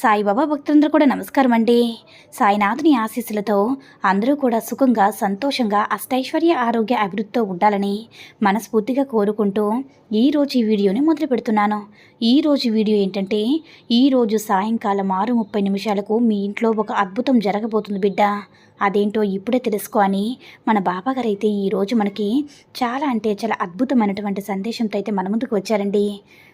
సాయిబాబా భక్తులందరూ కూడా నమస్కారం అండి. సాయినాథుని ఆశీస్సులతో అందరూ కూడా సుఖంగా సంతోషంగా అష్టైశ్వర్య ఆరోగ్య అభివృద్ధితో ఉండాలని మనస్ఫూర్తిగా కోరుకుంటూ ఈరోజు ఈ వీడియోని మొదలు పెడుతున్నాను. ఈరోజు వీడియో ఏంటంటే ఈరోజు సాయంకాలం ఆరు ముప్పై నిమిషాలకు మీ ఇంట్లో ఒక అద్భుతం జరగబోతుంది బిడ్డ. అదేంటో ఇప్పుడే తెలుసుకో అని మన బాబాగారు అయితే ఈరోజు మనకి చాలా అంటే చాలా అద్భుతమైనటువంటి సందేశంతో అయితే మన ముందుకు వచ్చారండి.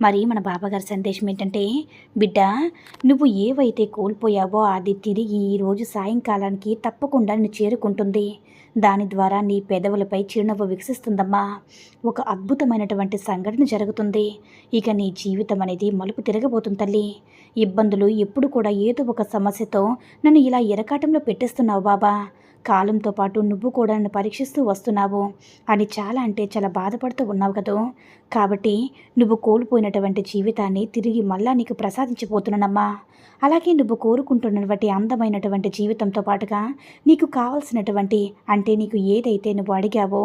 మరి మన బాబాగారి సందేశం ఏంటంటే బిడ్డ నువ్వు ఏవైతే కోల్పోయావో అది తిరిగి ఈరోజు సాయంకాలానికి తప్పకుండా నిన్ను చేరుకుంటుంది. దాని ద్వారా నీ పెదవులపై చిరునవ్వు వికసిస్తుందమ్మా. ఒక అద్భుతమైనటువంటి సంఘటన జరుగుతుంది. ఇక నీ జీవితం అనేది మలుపు తిరగబోతుంది తల్లి. ఇబ్బందులు ఎప్పుడు కూడా ఏదో ఒక సమస్యతో నన్ను ఇలా ఎరకాటంలో పెట్టేస్తున్నావు బాబా. కాలంతో పాటు నువ్వు కూడా నన్ను పరీక్షిస్తూ వస్తున్నావు అని చాలా అంటే చాలా బాధపడుతూ ఉన్నావు కదా. కాబట్టి నువ్వు కోల్పోయినటువంటి జీవితాన్ని తిరిగి మళ్ళా నీకు ప్రసాదించిపోతున్నానమ్మా అలాగే నువ్వు కోరుకుంటున్నటువంటి అందమైనటువంటి జీవితంతో పాటుగా నీకు కావాల్సినటువంటి అంటే నీకు ఏదైతే నువ్వు అడిగావో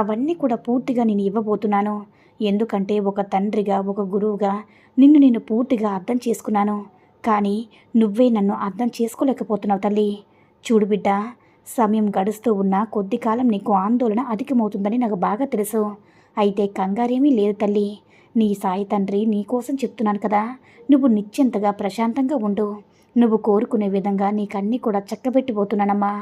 అవన్నీ కూడా పూర్తిగా నేను ఇవ్వబోతున్నాను. ఎందుకంటే ఒక తండ్రిగా ఒక గురువుగా నిన్ను నేను పూర్తిగా అర్థం చేసుకున్నాను. కానీ నువ్వే నన్ను అర్థం చేసుకోలేకపోతున్నావు తల్లి. చూడు బిడ్డ సమయం గడుస్తూ ఉన్న కొద్ది కాలం నీకు ఆందోళన అధికమవుతుందని నాకు బాగా తెలుసు. అయితే కంగారేమీ లేదు తల్లి. నీ సాయి తండ్రి నీకోసం చెప్తున్నాను కదా. నువ్వు నిశ్చింతగా ప్రశాంతంగా ఉండు. నువ్వు కోరుకునే విధంగా నీకన్నీ కూడా చక్కబెట్టిపోతున్నానమ్మా.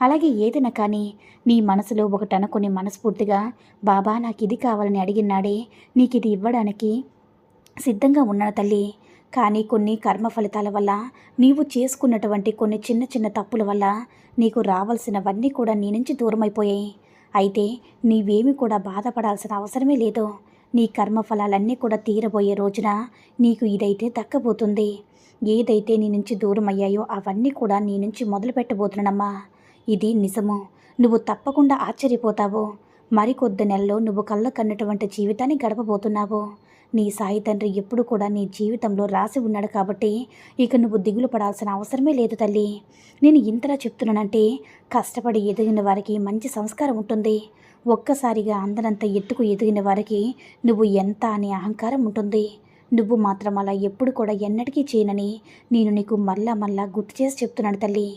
అలాగే ఏదైనా కానీ నీ మనసులో ఒకటి అనుకుని మనస్ఫూర్తిగా బాబా నాకు ఇది కావాలని అడిగినాడే నీకు ఇది ఇవ్వడానికి సిద్ధంగా ఉన్నాను తల్లి. కానీ కొన్ని కర్మ ఫలితాల వల్ల నీవు చేసుకున్నటువంటి కొన్ని చిన్న చిన్న తప్పుల వల్ల నీకు రావాల్సినవన్నీ కూడా నీ నుంచి దూరమైపోయాయి. అయితే నీవేమి కూడా బాధపడాల్సిన అవసరమే లేదు. నీ కర్మ ఫలాలన్నీ కూడా తీరబోయే రోజున నీకు ఇదైతే దక్కబోతుంది. ఏదైతే నీ నుంచి దూరం అయ్యాయో అవన్నీ కూడా నీ నుంచి మొదలు పెట్టబోతున్నానమ్మా ఇది నిజము. నువ్వు తప్పకుండా ఆశ్చర్యపోతావు. మరికొద్ది నెలలో నువ్వు కళ్ళ కన్నటువంటి జీవితాన్ని గడపబోతున్నావు. నీ సాయి తండ్రి ఎప్పుడు కూడా నీ జీవితంలో రాసి ఉన్నాడు కాబట్టి ఇక నువ్వు దిగులు పడాల్సిన అవసరమే లేదు తల్లి. నేను ఇంతలా చెప్తున్నానంటే కష్టపడి ఎదిగిన వారికి మంచి సంస్కారం ఉంటుంది. ఒక్కసారిగా అందనంత ఎత్తుకు ఎదిగిన వారికి నువ్వు ఎంత అనే అహంకారం ఉంటుంది. నువ్వు మాత్రం అలా ఎప్పుడు కూడా ఎన్నటికీ చేయనని నేను నీకు మళ్ళా మళ్ళా గుర్తు చేసి చెప్తున్నాను తల్లి.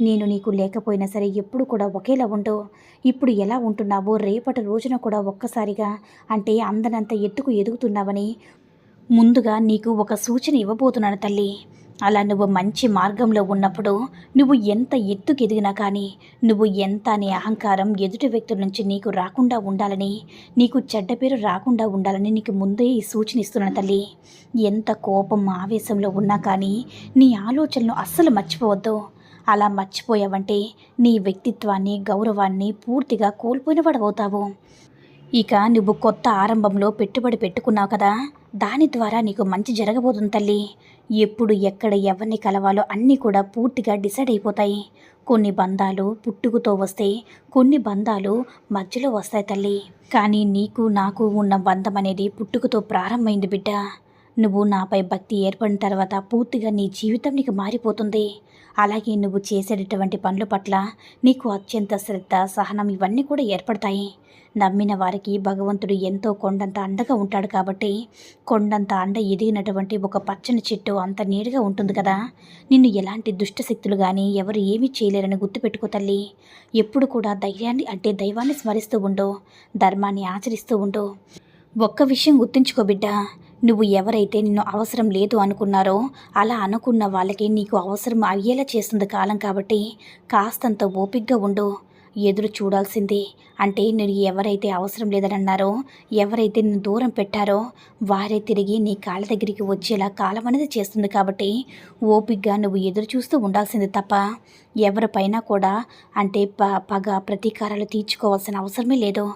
నేను నీకు లేకపోయినా సరే ఎప్పుడు కూడా ఒకేలా ఉండవు ఇప్పుడు ఎలా ఉంటున్నావో రేపటి రోజున కూడా ఒక్కసారిగా అంటే అందనంత ఎత్తుకు ఎదుగుతున్నావని ముందుగా నీకు ఒక సూచన ఇవ్వబోతున్నాను తల్లి. అలా నువ్వు మంచి మార్గంలో ఉన్నప్పుడు నువ్వు ఎంత ఎత్తుకు ఎదిగినా కానీ నువ్వు ఎంత అనే అహంకారం ఎదుటి వ్యక్తుల నుంచి నీకు రాకుండా ఉండాలని నీకు చెడ్డ పేరు రాకుండా ఉండాలని నీకు ముందే ఈ సూచన ఇస్తున్నాను తల్లి. ఎంత కోపం ఆవేశంలో ఉన్నా కానీ నీ ఆలోచనలు అస్సలు మర్చిపోవద్దు. అలా మర్చిపోయావంటే నీ వ్యక్తిత్వాన్ని గౌరవాన్ని పూర్తిగా కోల్పోయిన అవుతావు ఇక నువ్వు కొత్త ఆరంభంలో పెట్టుబడి పెట్టుకున్నావు కదా దాని ద్వారా నీకు మంచి జరగబోతుంది తల్లి. ఎప్పుడు ఎక్కడ ఎవరిని కలవాలో అన్నీ కూడా పూర్తిగా డిసైడ్ అయిపోతాయి. కొన్ని బంధాలు పుట్టుకతో వస్తే కొన్ని బంధాలు మధ్యలో వస్తాయి తల్లి. కానీ నీకు నాకు ఉన్న బంధం అనేది పుట్టుకతో ప్రారంభమైంది బిడ్డ. నువ్వు నాపై భక్తి ఏర్పడిన తర్వాత పూర్తిగా నీ జీవితం నీకు మారిపోతుంది. అలాగే నువ్వు చేసేటటువంటి పనుల పట్ల నీకు అత్యంత శ్రద్ధ సహనం ఇవన్నీ కూడా ఏర్పడతాయి. నమ్మిన వారికి భగవంతుడు ఎంతో కొండంత అండగా ఉంటాడు కాబట్టి కొండంత అండ ఎదిగినటువంటి ఒక పచ్చని చెట్టు అంత నీడగా ఉంటుంది కదా. నిన్ను ఎలాంటి దుష్టశక్తులు కానీ ఎవరు ఏమీ చేయలేరని గుర్తుపెట్టుకో తల్లి. ఎప్పుడు కూడా ధైర్యాన్ని అంటే దైవాన్ని స్మరిస్తూ ఉండు ధర్మాన్ని ఆచరిస్తూ ఉండు. ఒక్క విషయం గుర్తుంచుకో బిడ్డ నువ్వు ఎవరైతే నిన్ను అవసరం లేదు అనుకున్నారో అలా అనుకున్న వాళ్ళకి నీకు అవసరం అయ్యేలా చేస్తుంది కాలం కాబట్టి కాస్తంత ఓపిగ్గా ఉండు. ఎదురు చూడాల్సిందే. అంటే నేను ఎవరైతే అవసరం లేదని అన్నారో ఎవరైతే నిన్ను దూరం పెట్టారో వారే తిరిగి నీ కాళ్ళ దగ్గరికి వచ్చేలా కాలం అనేది చేస్తుంది కాబట్టి ఓపికగా నువ్వు ఎదురు చూస్తూ ఉండాల్సింది తప్ప ఎవరిపైనా కూడా అంటే ప పగ ప్రతీకారాలు తీర్చుకోవాల్సిన అవసరమే లేదు.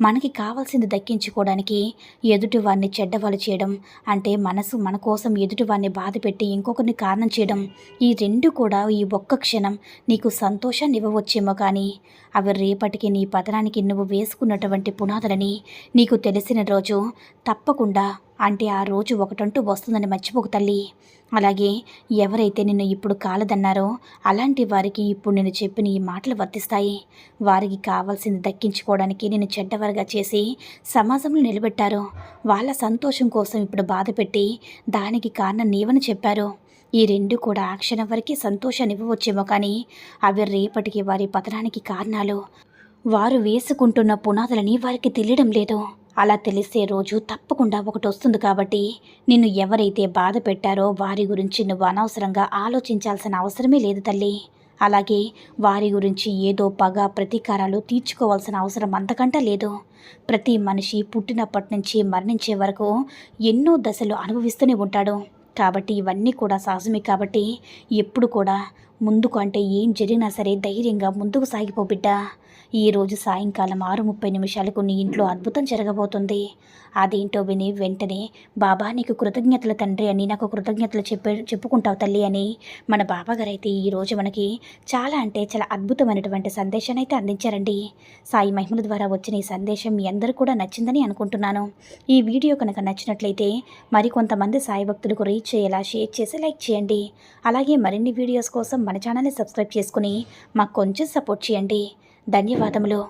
మనకి కావాల్సింది దక్కించుకోవడానికి ఎదుటివారిని చెడ్డవాళ్ళు చేయడం అంటే మనసు మన కోసం ఎదుటివారిని బాధ పెట్టి ఇంకొకరిని కారణం చేయడం ఈ రెండు కూడా ఈ ఒక్క క్షణం నీకు సంతోషాన్ని ఇవ్వవచ్చేమో కానీ అవి రేపటికి నీ పతనానికి నువ్వు వేసుకున్నటువంటి పునాదులని నీకు తెలిసిన రోజు తప్పకుండా అంటే ఆ రోజు ఒకటంటూ వస్తుందని మర్చిపోకు తల్లి. అలాగే ఎవరైతే నిన్ను ఇప్పుడు కాలదన్నారో అలాంటి వారికి ఇప్పుడు నేను చెప్పిన ఈ మాటలు వర్తిస్తాయి. వారికి కావాల్సింది దక్కించుకోవడానికి నేను చెడ్డవారిగా చేసి సమాజంలో నిలబెట్టారు. వాళ్ళ సంతోషం కోసం ఇప్పుడు బాధ పెట్టి దానికి కారణం నీవని చెప్పారు. ఈ రెండు కూడా ఆ క్షణం వరకు సంతోషాన్ని ఇవ్వవచ్చేమో కానీ అవి రేపటికి వారి పతనానికి కారణాలు. వారు వేసుకుంటున్న పునాదులని వారికి తెలియడం లేదు. అలా తెలిసే రోజు తప్పకుండా ఒకటి వస్తుంది కాబట్టి నిన్ను ఎవరైతే బాధ పెట్టారో వారి గురించి నువ్వు అనవసరంగా ఆలోచించాల్సిన అవసరమే లేదు తల్లి. అలాగే వారి గురించి ఏదో పగ ప్రతీకారాలు తీర్చుకోవాల్సిన అవసరం అంతకంటే లేదు. ప్రతి మనిషి పుట్టినప్పటి నుంచి మరణించే వరకు ఎన్నో దశలు అనుభవిస్తూనే ఉంటాడు. కాబట్టి ఇవన్నీ కూడా సహజమే కాబట్టి ఎప్పుడు కూడా ముందుకు అంటే ఏం జరిగినా సరే ధైర్యంగా ముందుకు సాగిపో బిడ్డ. ఈరోజు సాయంకాలం ఆరు ముప్పై నిమిషాలకు నీ ఇంట్లో అద్భుతం జరగబోతుంది. అదేంటో విని వెంటనే బాబా నీకు కృతజ్ఞతలు తండ్రి అని నాకు కృతజ్ఞతలు చెప్పే చెప్పుకుంటావు తల్లి అని. మన బాబాగారు అయితే ఈరోజు మనకి చాలా అంటే చాలా అద్భుతమైనటువంటి సందేశాన్ని అయితే అందించారండి. సాయి మహిమల ద్వారా వచ్చిన ఈ సందేశం మీ అందరూ కూడా నచ్చిందని అనుకుంటున్నాను. ఈ వీడియో కనుక నచ్చినట్లయితే మరికొంతమంది సాయి భక్తులకు రీచ్ అయ్యేలా షేర్ చేసి లైక్ చేయండి. అలాగే మరిన్ని వీడియోస్ కోసం మన ఛానల్ని సబ్స్క్రైబ్ చేసుకుని మాకు కొంచెం సపోర్ట్ చేయండి. ధన్యవాదములు.